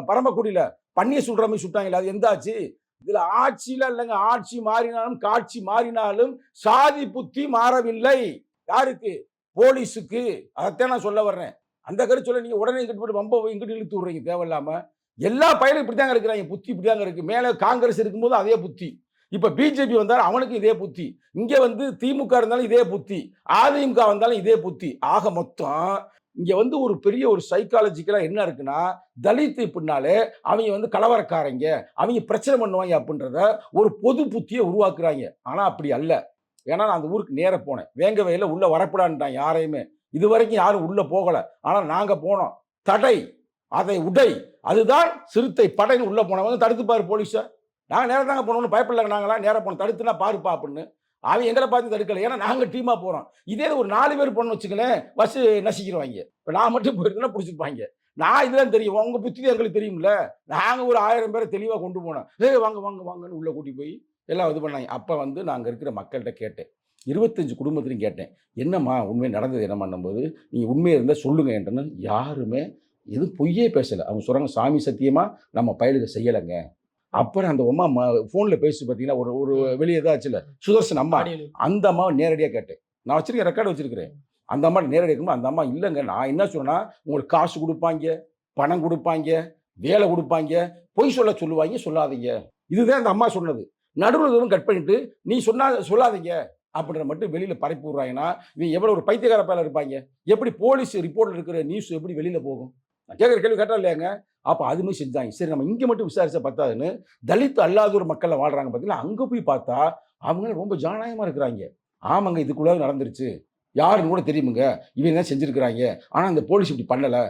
Speaker 2: பரமக்குடியில பண்ணிய சுடுற மாதிரி சுட்டாங்களே அது எந்த ஆச்சு இதுல ஆட்சியில இல்லைங்க. ஆட்சி மாறினாலும் காட்சி மாறினாலும் சாதி புத்தி மாறவில்லை. யாருக்கு? போலீஸுக்கு. அதைத்தான் நான் சொல்ல வர்றேன். அந்த கருத்து சொல்ல நீங்க உடனே இங்கிட்டு போட்டு வம்ப இங்கிட்டு இழுத்து விடுறீங்க. தேவையில்லாம எல்லா பயிலும் இப்படித்தாங்க இருக்கிறாங்க. புத்தி இப்படி தாங்க இருக்கு. மேலே காங்கிரஸ் இருக்கும்போது அதே புத்தி. இப்போ பிஜேபி வந்தாலும் அவனுக்கு இதே புத்தி. இங்கே வந்து திமுக இருந்தாலும் இதே புத்தி. அதிமுக வந்தாலும் இதே புத்தி. ஆக மொத்தம் இங்கே வந்து ஒரு பெரிய ஒரு சைக்காலஜிக்கலாக என்ன இருக்குன்னா தலித்து பின்னாலே அவங்க வந்து கலவரக்காரங்க அவங்க பிரச்சனை பண்ணுவாங்க அப்படின்றத ஒரு பொது புத்தியை உருவாக்குறாங்க. ஆனால் அப்படி அல்ல. ஏன்னா நான் அந்த ஊருக்கு நேர போனேன். வேங்க வயலில் உள்ளே வரப்படான்ட்டான் யாரையுமே. இது வரைக்கும் யாரும் உள்ளே போகலை. ஆனால் நாங்கள் போனோம். தடை. அதை உடை. அதுதான் சிறுத்தை படைன்னு உள்ளே போனவங்க. தடுத்துப்பார் போலீஸை. நாங்கள் நேரம் தாங்க போனோம்னு பயப்படல நாங்களா நேரம் போனோம். தடுத்துனா பாருப்பா அப்படின்னு அவன் எங்களை பார்த்து தடுக்கல. ஏன்னா நாங்கள் டீமாக போகிறோம் இதே ஒரு நாலு பேர் போனோம்னு வச்சுக்கலேன் பஸ் நசிக்கிறவாங்க. இப்போ நான் மட்டும் போயிருந்தேன்னா பிடிச்சிருப்பாங்க. நான் இதெல்லாம் தெரியும். உங்கள் புத்தி எங்களுக்கு தெரியும்ல. நாங்கள் ஒரு ஆயிரம் பேரை தெளிவாக கொண்டு போனோம். ஏ வாங்க வாங்க வாங்கன்னு உள்ளே கூட்டி போய் எல்லாம் இது பண்ணாங்க. அப்போ வந்து நாங்கள் இருக்கிற மக்கள்கிட்ட கேட்டேன். இருபத்தஞ்சு குடும்பத்திலையும் கேட்டேன் என்னம்மா உண்மை நடந்தது என்ன பண்ணும்போது நீங்கள் உண்மையாக இருந்தால் சொல்லுங்க என்றன்னு யாருமே எதுவும் பொய்யே பேசலை. அவங்க சொல்கிறாங்க சாமி சத்தியமா? நம்ம பயலுக்கு செய்யலைங்க. அப்புறம் அந்த அம்மா ஃபோனில் பேசி பார்த்தீங்கன்னா ஒரு ஒரு வெளியே தான் ஆச்சுல சுதர்சன் அம்மா. அந்த அம்மாவை நேரடியாக கேட்டேன். நான் வச்சிருக்கேன் ரெக்கார்டு வச்சிருக்கிறேன். அந்த அம்மா நேரடியாக இருக்கும்போது அந்த அம்மா இல்லைங்க நான் என்ன சொன்னா உங்களுக்கு காசு கொடுப்பாங்க பணம் கொடுப்பாங்க வேலை கொடுப்பாங்க பொய் சொல்ல சொல்லுவாங்க சொல்லாதீங்க. இதுதான் அந்த அம்மா சொன்னது. நடுவில் கட் பண்ணிட்டு நீ சொன்னா சொல்லாதீங்க. அப்படின்ற மட்டும் வெளியில் பரப்பி விடுறாங்கன்னா இவங்க எவ்வளோ ஒரு பைத்தியக்கார பயில இருப்பாங்க எப்படி போலீஸ் ரிப்போர்ட்டில் இருக்கிற நியூஸ் எப்படி வெளியில் போகும்? நான் கேட்குற கேள்வி கேட்டால் இல்லையாங்க? அப்போ அது செஞ்சாங்க. சரி நம்ம இங்கே மட்டும் விசாரிச்சா பத்தாதுன்னு தலித் ஒரு மக்களை வாழ்கிறாங்க பார்த்தீங்கன்னா அங்கே போய் பார்த்தா அவங்க ரொம்ப ஜனநாயகமாக இருக்கிறாங்க ஆமாங்க இதுக்குள்ளே நடந்துருச்சு. யாருன்னு கூட தெரியுமுங்க. இவங்க தான் செஞ்சுருக்கிறாங்க ஆனால் அந்த போலீஸ் இப்படி பண்ணலை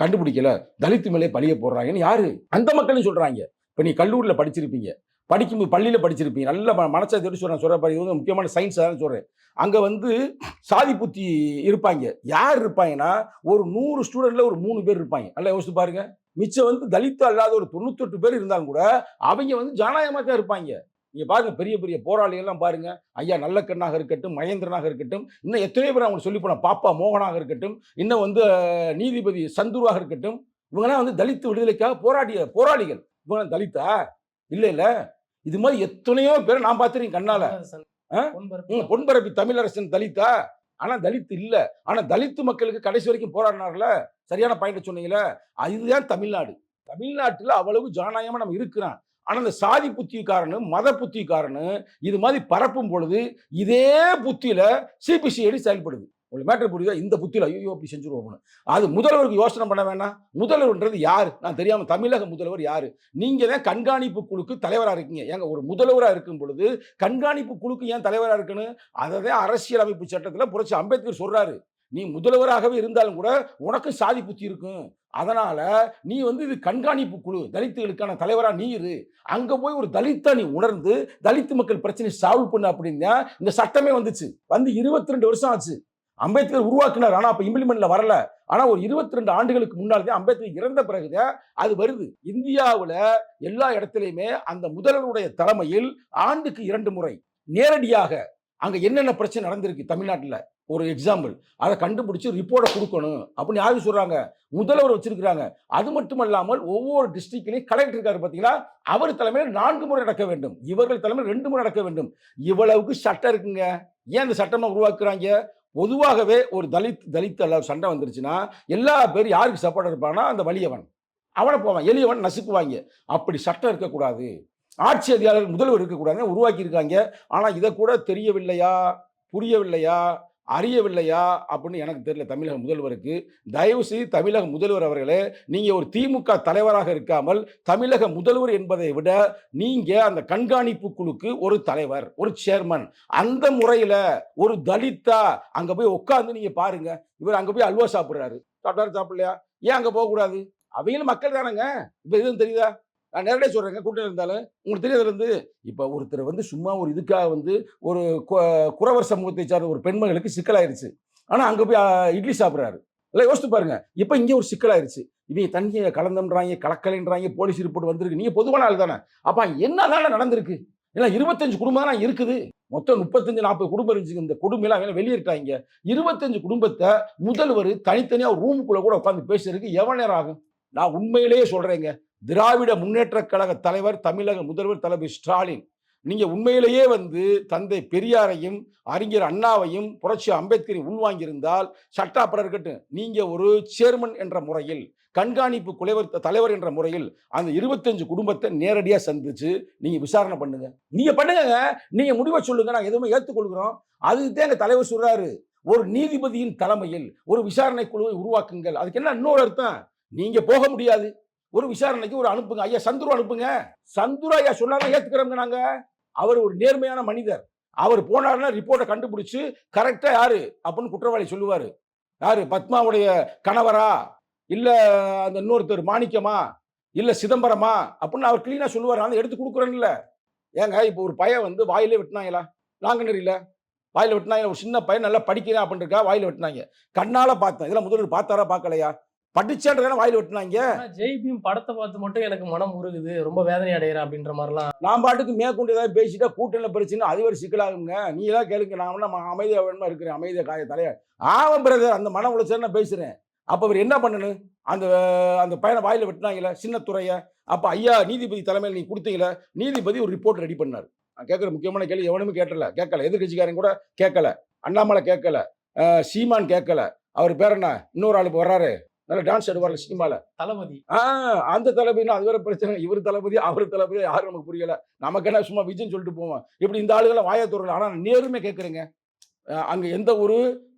Speaker 2: கண்டுபிடிக்கல தலித்து மேலே பழிய போடுறாங்கன்னு யாரு? அந்த மக்களையும் சொல்கிறாங்க இப்போ நீ கல்லூரியில் படிச்சிருப்பீங்க. படிக்கும் பள்ளியில் படிச்சிருப்பீங்க. நல்ல மனசை தெரிஞ்சு சொல்கிறேன் சொல்கிற பாரு இது வந்து முக்கியமான சயின்ஸ் தான் சொல்கிறேன் அங்கே வந்து சாதி புத்தி இருப்பாங்க. யார் இருப்பாங்கன்னா ஒரு நூறு ஸ்டூடெண்ட்டில் ஒரு மூணு பேர் இருப்பாங்க. நல்லா யோசிச்சு பாருங்க. மிச்சம் வந்து தலித்து அல்லாத ஒரு தொண்ணூத்தெட்டு பேர் இருந்தாலும் கூட அவங்க வந்து ஜனநாயகமாக தான் இருப்பாங்க. நீங்கள் பாருங்க பெரிய பெரிய போராளிகள்லாம் பாருங்கள் பாருங்க. ஐயா நல்லக்கண்ணாக இருக்கட்டும் மகேந்திரனாக இருக்கட்டும். இன்னும் எத்தனையோ பேர் அவங்க சொல்லி போன பாப்பா மோகனாக இருக்கட்டும். இன்னும் வந்து நீதிபதி சந்துருவாக இருக்கட்டும். இவங்கெல்லாம் வந்து தலித்து விடுதலைக்காக போராடிய போராளிகள். இவங்க தலித்தா? இல்லை இல்லை. இது மாதிரி எத்தனையோ பேரை நான் பார்த்துருக்கேன் கண்ணால?
Speaker 1: பொன்பரப்பு.
Speaker 2: தமிழரசன் தலித்தா? ஆனா தலித் இல்ல. ஆனா தலித்து மக்களுக்கு கடைசி வரைக்கும் போராடினார்ல? சரியான பாயிண்ட் சொன்னீங்களே. அதுதான் தமிழ்நாடு. தமிழ்நாட்டுல அவ்வளவு ஜனநாயகமா நம்ம இருக்கிறான் ஆனா இந்த சாதி புத்திக்காரனு மத புத்திக்காரனு இது மாதிரி பரப்பும் பொழுது இதே புத்தியில சிபிசிஐடி செயல்படுது. உங்களுக்கு மேட்ரு புரியுதா? இந்த புத்தியில ஐயோ அப்படி செஞ்சுருவோம்னு அது முதல்வருக்கு யோசனை பண்ண வேணாம். முதல்வர்ன்றது யார்? நான் தெரியாமல் தமிழக முதல்வர் யார்? நீங்கள் தான் கண்காணிப்பு குழுக்கு தலைவராக இருக்கீங்க. ஏங்க ஒரு முதல்வராக இருக்கும் பொழுது கண்காணிப்பு குழுக்கு ஏன் தலைவராக இருக்கணும்? அதை தான் அரசியலமைப்பு சட்டத்தில் புரட்சி அம்பேத்கர் சொல்கிறாரு நீ முதல்வராகவே இருந்தாலும் கூட உனக்கு சாதி புத்தி இருக்கும். அதனால நீ வந்து இது கண்காணிப்பு குழு தலித்துகளுக்கான தலைவராக நீ இரு. அங்கே போய் ஒரு தலித்தா நீ உணர்ந்து தலித்து மக்கள் பிரச்சனை சால்வ் பண்ண அப்படின்னா இந்த சட்டமே வந்துச்சு. வந்து இருபத்தி ரெண்டு வருஷம் ஆச்சு. அம்பேத்கர் உருவாக்குனார். ஆனா அப்ப இம்ப்ளிமெண்ட்ல வரல. ஆனா ஒரு இருபத்தி ரெண்டு ஆண்டுகளுக்கு முன்னாலே அம்பேத்கர் இறந்த பிறகுதான் அது வருது. இந்தியாவில் எல்லா இடத்துலையுமே அந்த முதல்வருடைய தலைமையில் ஆண்டுக்கு இரண்டு முறை நேரடியாக அங்க என்னென்ன பிரச்சனை நடந்திருக்கு தமிழ்நாட்டில்? ஒரு எக்ஸாம்பிள் அதை கண்டுபிடிச்சு ரிப்போர்ட்டை கொடுக்கணும் அப்படின்னு யாரும் சொல்றாங்க? முதல்வர் வச்சிருக்கிறாங்க. அது மட்டுமல்லாமல் ஒவ்வொரு டிஸ்ட்ரிக்ட்லையும் கலெக்டர் இருக்காரு பார்த்தீங்களா அவர் தலைமையில் நான்கு முறை நடக்க வேண்டும். இவர்கள் தலைமையில் ரெண்டு முறை நடக்க வேண்டும். இவ்வளவுக்கு சட்டம் இருக்குங்க. ஏன் இந்த சட்டமாக உருவாக்குறாங்க? பொதுவாகவே ஒரு தலித் தலித் அல்ல சண்டை வந்துருச்சுன்னா எல்லா பேரும் யாருக்கு சப்போர்ட் இருப்பானா அந்த வலியவன். அவனை போவான். எளியவன் நசுக்குவாங்க. அப்படி சட்டம் இருக்கக்கூடாது. ஆட்சி அதிகாரிகள் முதல்வர் இருக்கக்கூடாதுன்னு உருவாக்கியிருக்காங்க. ஆனால் இதை கூட தெரியவில்லையா? புரியவில்லையா? அறியவில்லையா அப்படின்னு எனக்கு தெரியல தமிழக முதல்வருக்கு. தயவு செய்து தமிழக முதல்வர் அவர்களே நீங்கள் ஒரு திமுக தலைவராக இருக்காமல் தமிழக முதல்வர் என்பதை விட நீங்கள் அந்த கண்காணிப்பு குழுக்கு ஒரு தலைவர் ஒரு சேர்மன். அந்த முறையில் ஒரு தலித்தா அங்கே போய் உட்காந்து நீங்கள் பாருங்க. இவர் அங்கே போய் அல்வா சாப்பிட்றாரு. சாப்பிட்டாரு சாப்பிடலையா? ஏன் அங்கே போகக்கூடாது? கூடாது அவங்களும் மக்கள் தானேங்க. இப்போ எதுவும் தெரியுதா? நான் நேரடியாக சொல்கிறேங்க கூட்டம் இருந்தாலும் உங்களுக்கு தெரியாதுல இருந்து இப்போ ஒருத்தர் வந்து சும்மா ஒரு இதுக்காக வந்து ஒரு கு- குறவர் சமூகத்தை சார்ந்த ஒரு பெண்மகளுக்கு சிக்கலாயிருச்சு. ஆனால் அங்கே போய் இட்லி சாப்பிட்றாரு. இல்லை யோசித்து பாருங்க இப்போ இங்கே ஒரு சிக்கலாயிருச்சு. இவங்க தண்ணியை கலந்தம்ன்றாங்க கலக்கலைன்றாங்க போலீஸ் ரிப்போர்ட் வந்திருக்கு. நீங்கள் பொதுவான ஆள் தானே. அப்போ என்ன தானே நடந்திருக்கு? ஏன்னா இருபத்தஞ்சு குடும்பம் தான் இருக்குது. மொத்தம் முப்பத்தஞ்சு நாற்பது குடும்பம் இருந்துச்சு இந்த குடும்பம் எல்லாம் வெளியேறிட்டாங்க. இருபத்தஞ்சு குடும்பத்தை முதல்வர் தனித்தனியாக ரூமுக்குள்ளே கூட உட்காந்து பேசுறதுக்கு எவ்வளோ நேரம் ஆகும்? நான் உண்மையிலேயே சொல்கிறேங்க திராவிட முன்னேற்றக் கழக தலைவர் தமிழக முதல்வர் தளபதி ஸ்டாலின். நீங்கள் உண்மையிலேயே வந்து தந்தை பெரியாரையும் அறிஞர் அண்ணாவையும் புரட்சி அம்பேத்கரையும் உள்வாங்கியிருந்தால் சட்டாப்பட இருக்கட்டும் நீங்கள் ஒரு சேர்மன் என்ற முறையில் கண்காணிப்பு குலைவர் தலைவர் என்ற முறையில் அந்த இருபத்தஞ்சு குடும்பத்தை நேரடியாக சந்திச்சு நீங்கள் விசாரணை பண்ணுங்க. நீங்கள் பண்ணுங்க நீங்கள் முடிவை சொல்லுங்க. நாங்கள் எதுவுமே ஏற்றுக்கொள்கிறோம். அதுக்கு தான் எங்க தலைவர் சொல்கிறாரு ஒரு நீதிபதியின் தலைமையில் ஒரு விசாரணை குழுவை உருவாக்குங்கள். அதுக்கு என்ன இன்னொரு அர்த்தம்? நீங்கள் போக முடியாது. ஒரு விசாரணைக்கு ஒரு அனுப்புங்க. ஐயா சந்துரு அனுப்புங்க. சந்துரு ஐயா சொன்னாலும் ஏத்துக்கிறோங்க நாங்க. அவர் ஒரு நேர்மையான மனிதர். அவர் போனாருன்னா ரிப்போர்ட்டை கண்டுபிடிச்சு கரெக்டா யாரு அப்படின்னு குற்றவாளி சொல்லுவாரு. யாரு? பத்மாவுடைய கணவரா? இல்ல அந்த இன்னொருத்தர் மாணிக்கமா? இல்ல சிதம்பரமா? அப்படின்னு அவர் கிளீனா சொல்லுவார். நான் எடுத்து கொடுக்குறேன்ல. ஏங்க இப்போ ஒரு பையன் வந்து வாயிலே வெட்டினாங்களா நாங்கநேரியில் வாயில் வெட்டினாங்க ஒரு சின்ன பையன் நல்லா படிக்கிறேன் அப்படின்னு இருக்கா வெட்டினாங்க. கண்ணால பார்த்தேன். இதெல்லாம் முதல்வர் பார்த்தாரா பார்க்கலையா? படிச்சேன்றதான வாயில வெட்டினாங்க
Speaker 1: ஜெய் பீம் படத்தை பார்த்து மட்டும் எனக்கு மனம் உருகுது ரொம்ப வேதனை அடைகிறேன் அப்படின்ற மாதிரிலாம்.
Speaker 2: நான் பாட்டுக்கு மேற்கொண்டு ஏதாவது பேசிட்டா கூட்டணியில் பிரச்சனை அது ஒரு சிக்கலாகுங்க நீ எல்லாம் கேளுங்க நான் வேணா ம- அமைதியா வேணுமா இருக்கிறேன் அமைதியா காய தலைய. ஆவன் பிரதர் அந்த மன உளைச்சல் நான் பேசுறேன். அப்ப அவர் என்ன பண்ணணும் அந்த அந்த பையனை வாயில வெட்டினாங்களே சின்ன துறைய. அப்ப ஐயா நீதிபதி தலைமையில் நீ கொடுத்தீங்களே நீதிபதி ஒரு ரிப்போர்ட் ரெடி பண்ணார். நான் கேட்குற முக்கியமான கேள்வி எவனுமே கேட்டல கேட்கல. எதிர்கட்சிக்காரன் கூட கேட்கல. அண்ணாமலை கேட்கல சீமான் கேட்கல. அவர் பேர் என்ன? இன்னொரு ஆள் இப்ப வர்றாரு. நல்ல டான்ஸ் ஆடுவார்ல சினிமால.
Speaker 1: தளபதி.
Speaker 2: ஆ அந்த தளபதினா அது வேற பிரச்சனை. இவர் தளபதி அவர் தளபதி யாரும் நமக்கு புரியல. நமக்கு என்ன சும்மா விஜய்னு சொல்லிட்டு போவோம். இப்படி இந்த ஆளுகளை வாயத்துறல ஆனா நேருமே கேட்குறேங்க அங்க எந்த ஒரு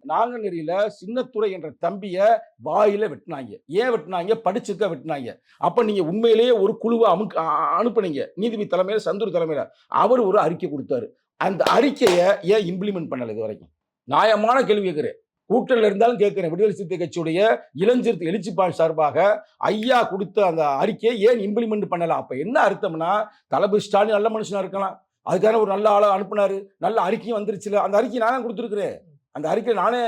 Speaker 2: நாங்கநெறியில சின்னத்துறை என்ற தம்பிய வாயில வெட்டினாங்க. ஏன் வெட்டினாங்க? படிச்சிருக்க வெட்டினாங்க. அப்ப நீங்க உண்மையிலேயே ஒரு குழுவை அமுக்கு அனுப்புனீங்க. நீதிபதி தலைமையில சந்தூர் தலைமையில. அவர் ஒரு அறிக்கை கொடுத்தாரு. அந்த அறிக்கையை ஏன் இம்ப்ளிமெண்ட் பண்ணல இது வரைக்கும்? நியாயமான கேள்வி கேட்கிறேன் கூட்டணியில் இருந்தாலும் கேட்கிறேன். விடுதலை சிறுத்தை கட்சியுடைய இளஞ்சிறுத்தை எழுச்சிப்பால் சார்பாக ஐயா கொடுத்த அந்த அறிக்கையை ஏன் இம்ப்ளிமெண்ட் பண்ணலாம்? அப்போ என்ன அர்த்தம்னா தளபதி ஸ்டாலின் நல்ல மனுஷனாக இருக்கலாம். அதுக்கான ஒரு நல்ல ஆளை அனுப்புனாரு. நல்ல அறிக்கையும் வந்துருச்சுல. அந்த அறிக்கை நான் கொடுத்துருக்குறேன். அந்த அறிக்கையில் நானே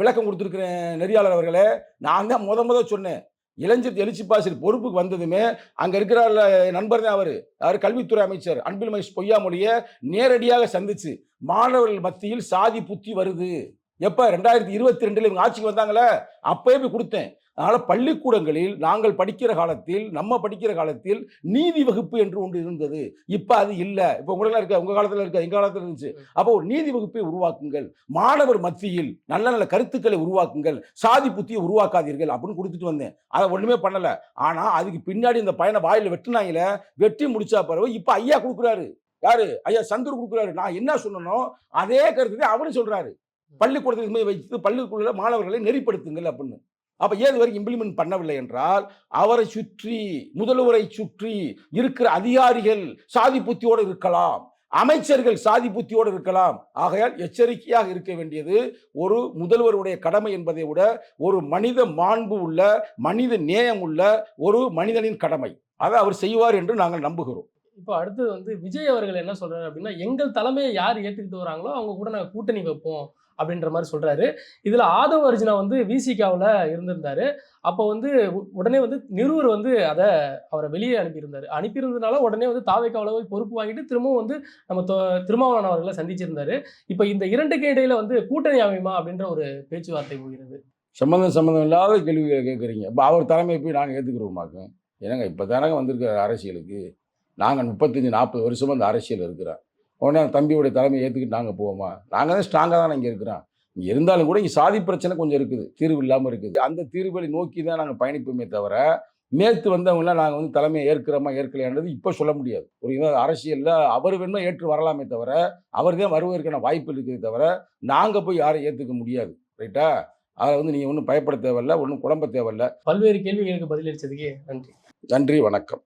Speaker 2: விளக்கம் கொடுத்துருக்குறேன் நெறியாளர் அவர்களே. நான் தான் முத முத சொன்னேன். இளஞ்சிறுத்தை எழுச்சிப்பாசில் பொறுப்புக்கு வந்ததுமே அங்கே இருக்கிற நண்பர் தான் அவர். அவர் கல்வித்துறை அமைச்சர். அன்பில் மகேஷ் பொய்யாமொழியை நேரடியாக சந்திச்சு மாணவர்கள் மத்தியில் சாதி புத்தி வருது. எப்ப ரெண்டாயிரத்தி இருபத்தி ரெண்டுல இவங்க ஆட்சிக்கு வந்தாங்களே? அப்பவே போய் கொடுத்தேன். அதனால பள்ளிக்கூடங்களில் நாங்கள் படிக்கிற காலத்தில் நம்ம படிக்கிற காலத்தில் நீதி வகுப்பு என்று ஒன்று இருந்தது. இப்ப அது இல்ல. இப்ப உங்களெல்லாம் இருக்க? உங்க காலத்துல இருக்க? எங்க காலத்துல இருந்துச்சு? அப்போ ஒரு நீதி வகுப்பை உருவாக்குங்கள். மாணவர் மத்தியில் நல்ல நல்ல கருத்துக்களை உருவாக்குங்கள். சாதி புத்தியை உருவாக்காதீர்கள் அப்படின்னு கொடுத்துட்டு வந்தேன். அதை ஒண்ணுமே பண்ணல. ஆனா அதுக்கு பின்னாடி இந்த பையனை வாயில வெட்டினாங்களே வெட்டி முடிச்சா பிறகு இப்ப ஐயா கொடுக்குறாரு. யாரு? ஐயா சந்தூர் கொடுக்குறாரு. நான் என்ன சொன்னனோ அதே கருத்து அவரும் சொல்றாரு. பள்ளிக்கூடத்தில் வைத்து பள்ளிக்கூட மாணவர்களை நெறிப்படுத்துங்கள் அப்படின்னு. அப்போ ஏது வரைக்கும் இம்ப்ளிமெண்ட் பண்ணவில்லை என்றால் அவரை சுற்றி முதல்வரை சுற்றி இருக்கிற அதிகாரிகள் சாதி புத்தியோடு இருக்கலாம் அமைச்சர்கள் சாதி புத்தியோடு இருக்கலாம். ஆகையால் எச்சரிக்கையாக இருக்க வேண்டியது ஒரு முதல்வருடைய கடமை என்பதை விட ஒரு மனித மாண்பு உள்ள மனித நேயம் உள்ள ஒரு மனிதனின் கடமை. அதை அவர் செய்வார் என்று நாங்கள் நம்புகிறோம்.
Speaker 1: இப்போ அடுத்தது வந்து விஜய் அவர்கள் என்ன சொல்றாரு அப்படின்னா எங்கள் தலைமையை யார் ஏற்றுக்கிட்டு வராங்களோ அவங்க கூட நாங்கள் கூட்டணி வைப்போம். அப்படின்ற மாதிரி சொல்கிறாரு இதில் ஆதவ அர்ஜுனா வந்து விசிகாவில் இருந்திருந்தார். அப்போ வந்து உடனே வந்து நிருவர் வந்து அதை அவரை வெளியே அனுப்பியிருந்தார். அனுப்பியிருந்ததுனால உடனே வந்து தாவைக்காவில் போய் பொறுப்பு வாங்கிட்டு திரும்பவும் வந்து நம்ம தொ- திருமாவளவன் அவர்களை சந்திச்சிருந்தார். இப்போ இந்த இரண்டுக்கு இடையில வந்து கூட்டணி அமையுமா அப்படின்ற ஒரு பேச்சுவார்த்தை போகிறது.
Speaker 2: சம்மந்தம் சம்மந்தம் இல்லாத கேள்விகளை கேட்குறீங்க. இப்போ அவர் தலைமையை போய் நாங்கள் ஏற்றுக்கிறோமாக்கும் ஏன்னாங்க இப்போ தானங்க வந்திருக்கிற அரசியலுக்கு? நாங்கள் முப்பத்தஞ்சு நாற்பது வருஷமாக அந்த அரசியல் இருக்கிறோம் உடனே தம்பியுடைய தலைமையை ஏற்றுக்கிட்டு நாங்கள் போவோமா? நாங்கள் தான் ஸ்ட்ராங்காக தான் இங்கே இருக்கிறோம். இங்கே இருந்தாலும் கூட இங்கே சாதி பிரச்சனை கொஞ்சம் இருக்குது. தீர்வு இல்லாமல் இருக்குது. அந்த தீர்வுகளை நோக்கி தான் நாங்கள் பயணிப்போமே தவிர நேற்று வந்தவங்களாம் நாங்கள் வந்து தலைமையை ஏற்கிறோமா ஏற்கலையானது இப்போ சொல்ல முடியாது. ஒரு இதாக அரசியலில் அவர் வேணுமா ஏற்று வரலாமே தவிர அவர் தான் வருவதற்கான வாய்ப்பு இருக்குது தவிர நாங்கள் போய் யாரையும் ஏற்றுக்க முடியாது. ரைட்டா அதை வந்து நீங்கள் ஒன்றும் பயப்பட தேவையில்ல ஒன்றும் குழம்ப தேவையில்ல.
Speaker 1: பல்வேறு கேள்விகளுக்கு பதிலளிச்சதுக்கு நன்றி.
Speaker 2: நன்றி வணக்கம்.